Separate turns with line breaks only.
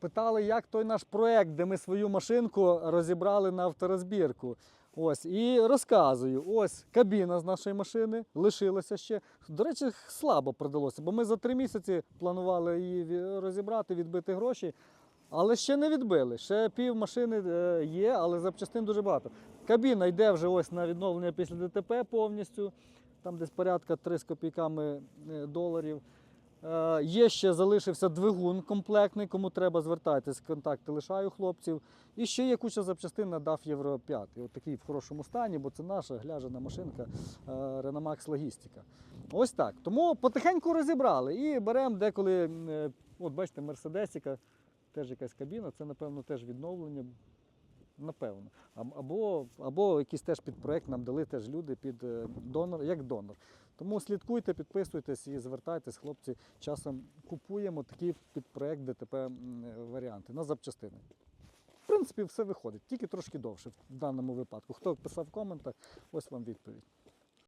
питали, як той наш проект, де ми свою машинку розібрали на авторозбірку. Ось, і розказую: ось кабіна з нашої машини лишилася ще. До речі, слабо продалося, бо ми за три місяці планували її розібрати, відбити гроші. Але ще не відбили. Ще пів машини е, є, але запчастин дуже багато. Кабіна йде вже ось на відновлення після ДТП повністю. Там десь порядка 3 з копійками е, доларів. Е, Є ще залишився двигун комплектний, кому треба звертайтесь, контакти лишаю хлопців. І ще є куча запчастин на DAF Євро 5. От такий в хорошому стані, бо це наша гляжена машинка е, Renamax Логістика. Ось так. Тому потихеньку розібрали і беремо деколи, е, от бачите, Мерседесіка, теж якась кабіна, це, напевно, теж відновлення. Напевно. Або, або якийсь теж підпроект нам дали теж люди під донор, як донор. Тому слідкуйте, підписуйтесь і звертайтесь, хлопці. Часом купуємо такі підпроект ДТП варіанти на запчастини. В принципі, все виходить, тільки трошки довше в даному випадку. Хто писав в коментах, ось вам відповідь.